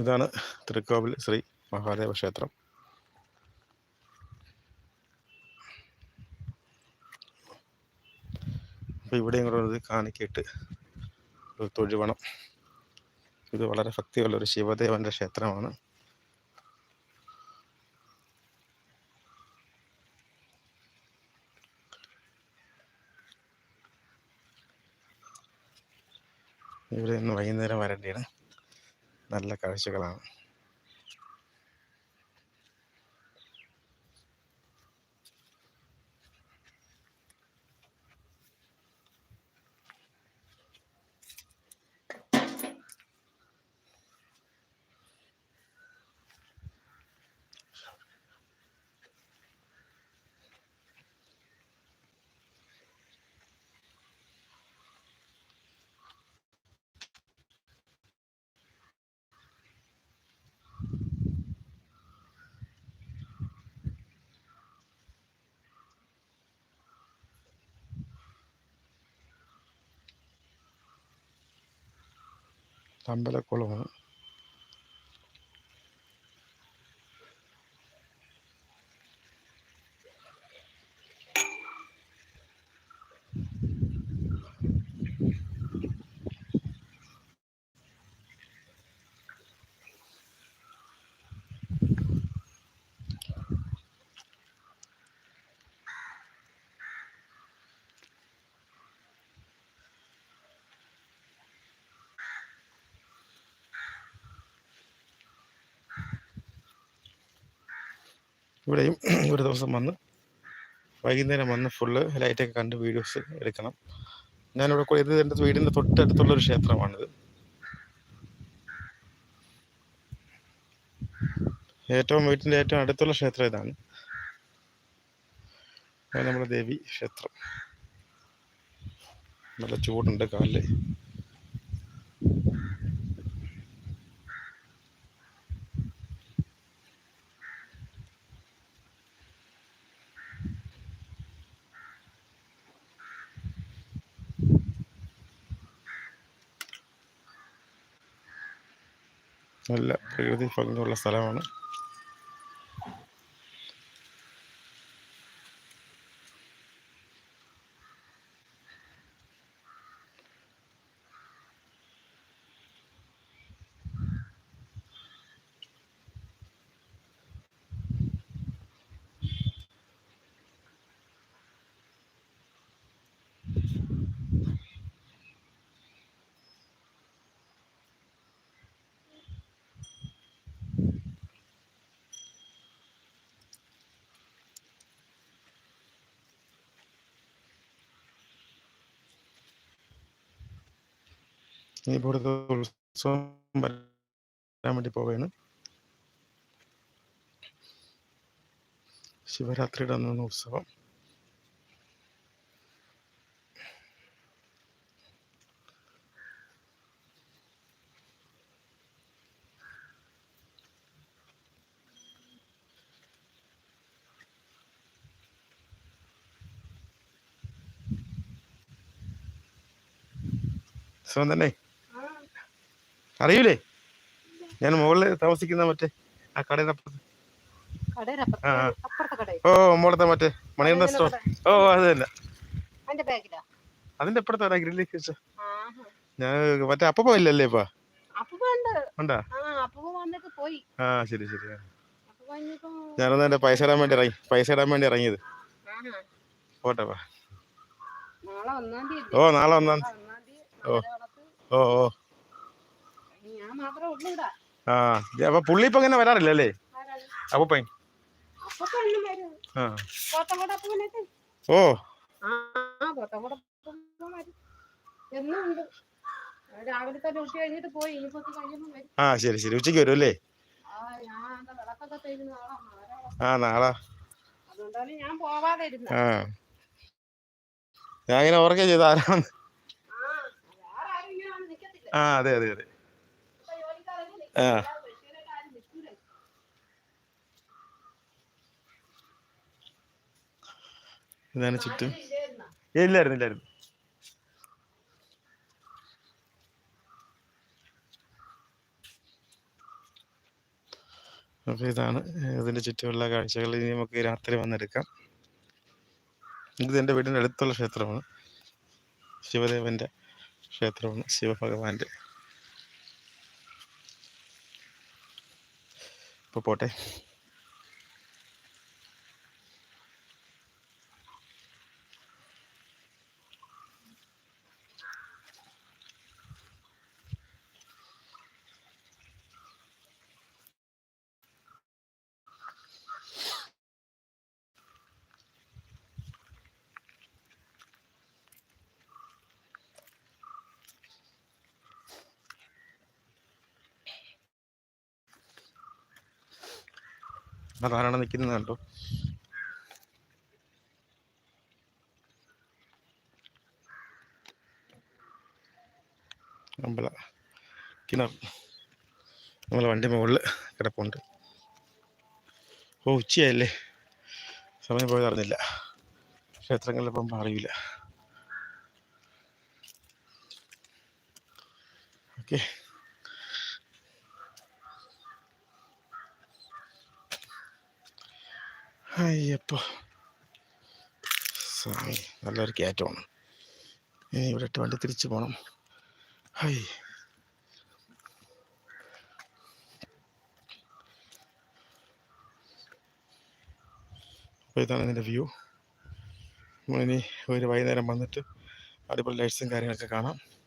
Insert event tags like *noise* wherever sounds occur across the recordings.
ഇതാണ് തൃക്കോവിൽ ശ്രീ മഹാദേവ ക്ഷേത്രം. അപ്പോൾ ഇവിടെയും കൂടെ ഒരു കാണിക്കിട്ട് തൊഴുവണം. ഇത് വളരെ ഭക്തിയുള്ള ഒരു ശിവദേവന്റെ ക്ഷേത്രമാണ്. ഇവിടെ ഇന്ന് വൈകുന്നേരം വരേണ്ടതാണ് നല്ല കാഴ്ചകളാണ്. அம்பலக்குளம் ഇവിടെയും *clears throat* ഒരു ദിവസം വന്ന് വൈകുന്നേരം വന്ന് ഫുള്ള് ലൈറ്റൊക്കെ കണ്ട് വീഡിയോസ് എടുക്കണം. ഞാനിവിടെ കൂടെ ഇത് എന്റെ വീടിന്റെ തൊട്ടടുത്തുള്ള ഒരു ക്ഷേത്രമാണിത്. ഏറ്റവും വീട്ടിന്റെ ഏറ്റവും അടുത്തുള്ള ക്ഷേത്രം ഇതാണ്. നമ്മുടെ ദേവി ക്ഷേത്രം. നല്ല ചൂടുണ്ട് കാലിൽ നല്ല പ്രകൃതി ഭംഗിയുള്ള സ്ഥലമാണ്. ഇവിടുത്തെ ഉത്സവം വരാൻ വേണ്ടി പോവുകയാണ്. ശിവരാത്രിയുടെ അന്നാണ് ഉത്സവം. സുഖം തന്നെ. അറിയൂലേ? ഞാൻ മുകളിൽ താമസിക്കുന്ന മറ്റേ ആ കടയുടെ അപ്പുറത്ത്. ആ, ഓ മോളത്തെ മറ്റേ മണിയണ്ണ സ്റ്റോർ ഓ അത് തന്നെ. അതിന്റെ അപ്പുറത്ത് വരാ ഗ്രില്ലിൽ വെച്ച. ഞാൻ മറ്റേ അപ്പൊ ഇല്ലല്ലേ ഇപ്പൊ? അപ്പൂപ്പ ഉണ്ട്. ആ അപ്പൂപ്പ വന്നിട്ട് പോയി. ആ ശരി ശരി. അപ്പൂപ്പ ഞാനൊന്ന് എന്റെ പൈസ ഇടാൻ വേണ്ടി ഇറങ്ങി പൈസ ഇടാൻ വേണ്ടി ഇറങ്ങിയത്. പോട്ടെ ഓ നാളെ ഒന്നാം തീയതി. ഓ. ഓ ഓ ഇനി ഞാൻ മാത്രമേ ഉള്ളൂ ഇവിടെ ആ അപ്പൊ പുള്ളി ഇപ്പൊ ഇങ്ങനെ വരാറില്ല അല്ലേ? അപ്പൊ അപ്പൂപ്പൻ ഓ. ആ ശരി ശരി. ഉച്ചയ്ക്ക് വരും അല്ലേ? ആ നാളെ ആ ഞാൻ ഇങ്ങനെ ഓർക്കുക ചെയ്ത ആരാണ് ആ അതെ അതെ അതെ. ഇതാണ് ചുറ്റും. ഇല്ലായിരുന്നോ? ഇല്ലായിരുന്നു. അപ്പോൾ ഇതാണ് ഇതിന്റെ ചുറ്റുമുള്ള കാഴ്ചകൾ. ഇനി നമുക്ക് രാത്രി വന്നെടുക്കാം. ഇത് എന്റെ വീടിന്റെ അടുത്തുള്ള ക്ഷേത്രമാണ്. ശിവദേവന്റെ ക്ഷേത്രമാണ് ശിവഭഗവാന്റെ. ഇപ്പോൾ പോട്ടെ. അതാരാണ് നിൽക്കുന്നത് കണ്ടോ? അമ്പല കിണർ. നമ്മളെ വണ്ടി മുകളിൽ കിടപ്പുണ്ട്. ഓ ഉച്ചയായല്ലേ? സമയം പോയത് അറിഞ്ഞില്ല. ക്ഷേത്രങ്ങളിൽ പോകുമ്പോൾ അറിയില്ല. ഓക്കെ. അയ്യപ്പോ. സ്വാമി നല്ലൊരു കയറ്റമാണ്. ഇനി ഇവിടെ ഇട്ട് വണ്ടി തിരിച്ചു പോകണം ഹൈ. അപ്പോൾ ഇതാണ് ഇതിന്റെ വ്യൂ. നമ്മളിനി ഒരു വൈകുന്നേരം വന്നിട്ട് അടിപൊളി ലൈറ്റ്സും കാര്യങ്ങളൊക്കെ കാണാം.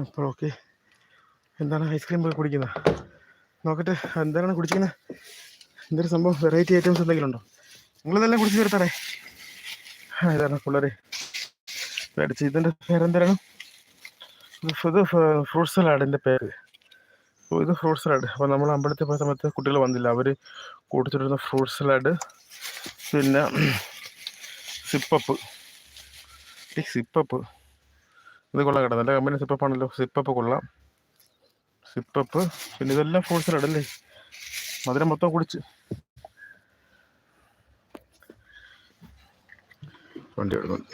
അപ്പോൾ ഓക്കെ. എന്താണ് ഐസ്ക്രീം പോയി കുടിക്കുന്നത് നോക്കട്ടെ എന്താണ് കുടിക്കുന്നത് എന്തൊരു സംഭവം? വെറൈറ്റി ഐറ്റംസ് എന്തെങ്കിലും ഉണ്ടോ? നിങ്ങളിതെല്ലാം കുടിച്ച് തീർത്താറേ ഇതാണ് പിള്ളേരെ. മേടിച്ച് ഇതിന്റെ പേരെന്താണ്? ഇത് ഫ്രൂട്ട് സലാഡിന്റെ പേര്. അപ്പോൾ ഇത് ഫ്രൂട്ട് സലാഡ്. അപ്പോൾ നമ്മൾ അമ്പലത്തിൽ പോയ സമയത്ത് കുട്ടികൾ വന്നില്ല. അവർ കൊടുത്തിട്ടിരുന്ന ഫ്രൂട്ട് സലാഡ് പിന്നെ സിപ്പപ്പ്. സിപ്പപ്പ് ഇത് കൊള്ളാം കേട്ടോ. നല്ല കമ്പനി സിപ്പപ്പ് ആണല്ലോ. സിപ്പപ്പ് കൊള്ളാം. സിപ്പപ്പ് പിന്നെ ഇതെല്ലാം ഫ്രൂട്ട് സലാഡ് അല്ലേ? മധുരം മൊത്തം കുടിച്ച്. വണ്ടി എടുക്കുന്നു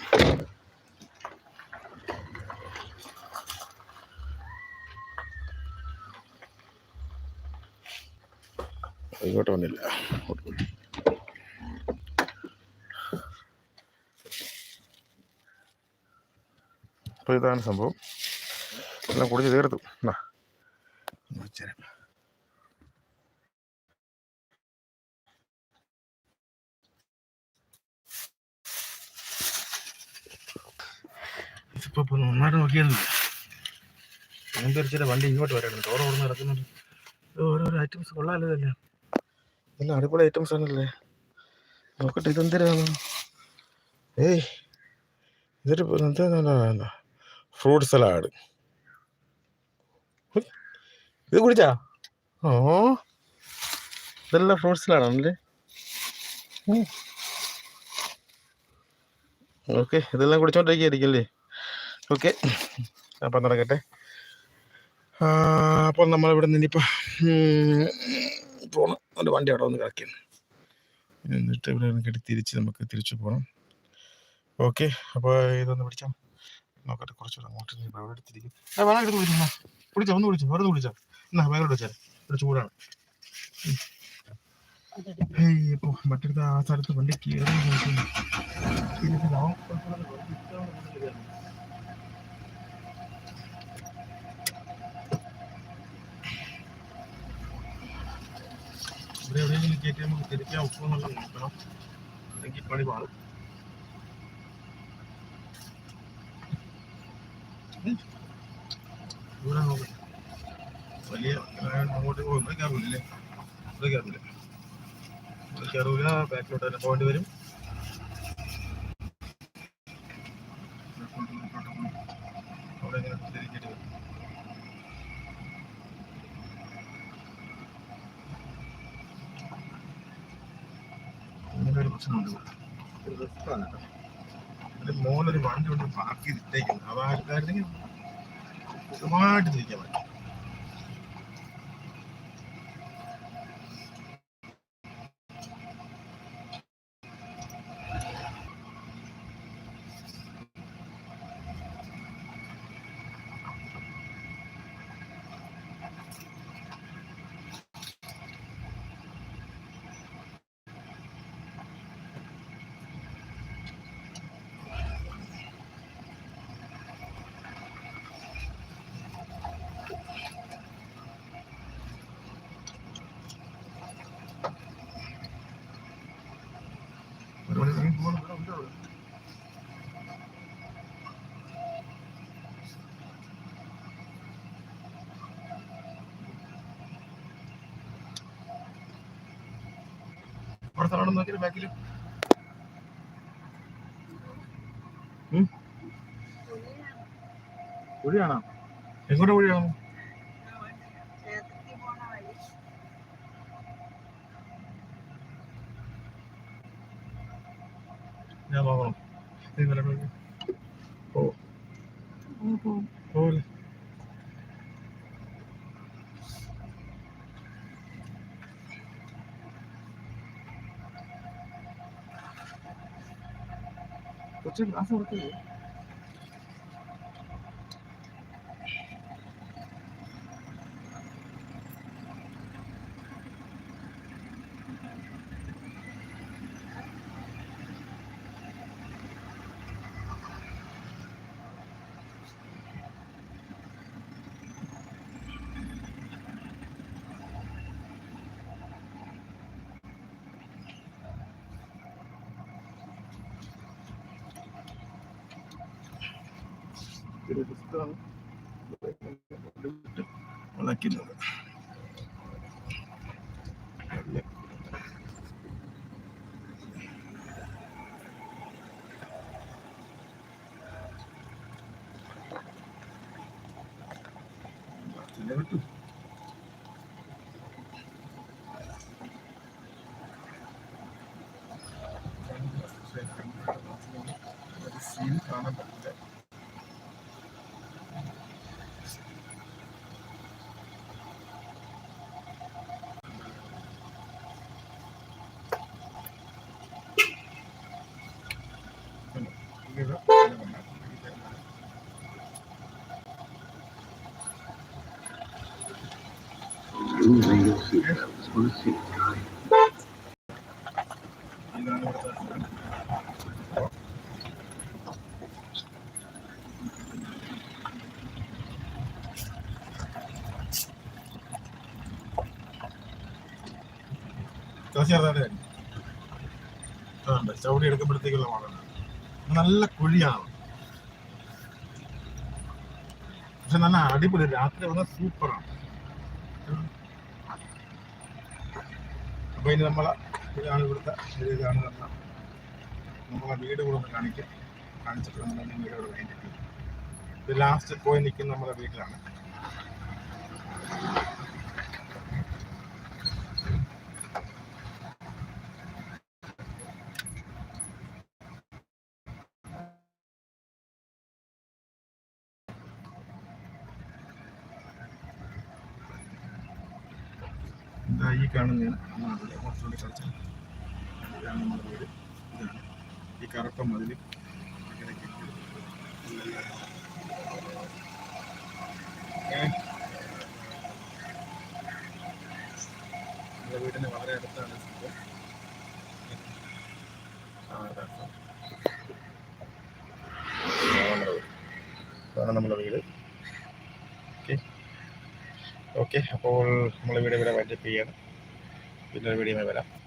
ഇങ്ങോട്ട് വന്നില്ല അങ്ങോട്ട് പോയി. അപ്പോൾ ഇതാണ് സംഭവം. എല്ലാം കുടിച്ച് തീർത്തു. എന്നാ ഒന്ന് വെച്ചേരാം. ഇതിപ്പോ ഇപ്പൊ നന്നായിട്ട് നോക്കിയായിരുന്നു. എന്തൊരു വണ്ടി ഇങ്ങോട്ട് വരണം ഡോർ ഓർന്ന് നടക്കുന്നുണ്ട് ഓരോരോ ഐറ്റംസ് കൊള്ളാമല്ലോ ഇതെല്ലാം. എല്ലാം അടിപൊളി ഐറ്റംസ് ആണല്ലേ? നോക്കട്ടെ ഇതെന്തിനാണ്? ഏയ് ഇതൊരു എന്താ ഫ്രൂട്ട് സലാഡ്. ഇത് കുടിച്ചാ? ഓ. ഇതെല്ലാം ഫ്രൂട്ട് സലാഡാണല്ലേ ഓക്കെ ഇതെല്ലാം കുടിച്ചോണ്ടിരിക്കുകയായിരിക്കും അല്ലേ ഓക്കെ. അപ്പം നടക്കട്ടെ. നമ്മൾ അപ്പോൾ നമ്മളിവിടെ നിന്നിപ്പോൾ പോകണം ഒരു വണ്ടി അവിടെ ഒന്ന് കിടക്കുന്നു എന്നിട്ട് ഇവിടെ കെട്ടി തിരിച്ച് നമുക്ക് തിരിച്ചു പോകണം ഓക്കെ അപ്പോൾ ഇതൊന്ന് പിടിച്ചാൽ നോക്കട്ടെ കുറച്ചുകൂടെ അങ്ങോട്ട് നീ ഇവിടെ എടുത്തിരിക്കും. ആ വേണം എടുത്ത് വിളിച്ചു കുടിച്ചാ ഒന്ന് കുടിച്ചോ വെറുതെ കുടിച്ചാ എന്നാ വേറെ വിളിച്ചാൽ ഇവിടെ ചൂടാണ്. ഇപ്പോൾ മറ്റടുത്ത ആ സ്ഥലത്ത് വണ്ടി കയറി. ഇവിടെ എവിടെയെങ്കിലും കയറ്റി നമുക്ക് തിരിക്കാൻ ഒക്കുമെന്നുള്ളത് നോക്കണം. അല്ലെങ്കിൽ പണി പാടും ഇവിടെ നോക്ക് വലിയ അങ്ങോട്ട് ഇവിടെ കയറൂല്ലേ ഇവിടെ കയറൂല ഇവിടെ കയറൂല ബാക്കിലോട്ട് തന്നെ പോകേണ്ടി വരും അവിടെ ഇങ്ങനെ തിരിക്കേണ്ടി വരും അങ്ങനെ ഒരു പ്രശ്നമുണ്ട്. ഒരു മോളൊരു വണ്ടി കൊണ്ട് പാർക്ക് ചെയ്തിട്ടേക്കുന്നു. ആ ആൾക്കാരുടെ സുഖമായിട്ട് തിരിക്കാൻ പറ്റും. അവിടെ സ്ഥലം നോക്കിയിട്ട് ബാക്കിൽ കുഴിയാണോ എങ്ങോട്ട് കുഴിയാണോ ちょっと遊ぶと。ഒരു പുസ്തകം. വളയ്ക്കുന്നത് ചവിടി എടുക്കുമ്പോഴത്തേക്കുള്ള മോഡലാണ് നല്ല കുഴിയാണ്. പക്ഷെ നല്ല അടിപൊളി രാത്രി വന്നാൽ സൂപ്പറാണ്. അപ്പൊ ഇനി നമ്മളെ ഇതാണ് ഇവിടുത്തെ ഒരു ഇതാണ് നമ്മളെ നമ്മളെ വീട് കൂടെ ഒന്ന് കാണിക്കും കാണിച്ചിട്ട് നമ്മൾ വീട് ഇവിടെ കഴിഞ്ഞിട്ട് ഇത് ലാസ്റ്റ് പോയി നിൽക്കുന്ന നമ്മുടെ വീട്ടിലാണ്. ഇതാ ഞാൻ വീട്. കുറച്ചുകൂടി കളിച്ചാൽ ഇതാണ് നമ്മുടെ വീട്. ഇതാണ് ഈ കറുത്ത മതിൽ. നമ്മുടെ വീടിന് വളരെ അടുത്താണ് നമ്മുടെ വീട്. ഓക്കെ. ഓക്കെ അപ്പോൾ നമ്മൾ വീഡിയോ ഇവിടെ വൈൻഡപ്പ് ചെയ്യാണ്. പിന്നെ വീഡിയോ വരാം.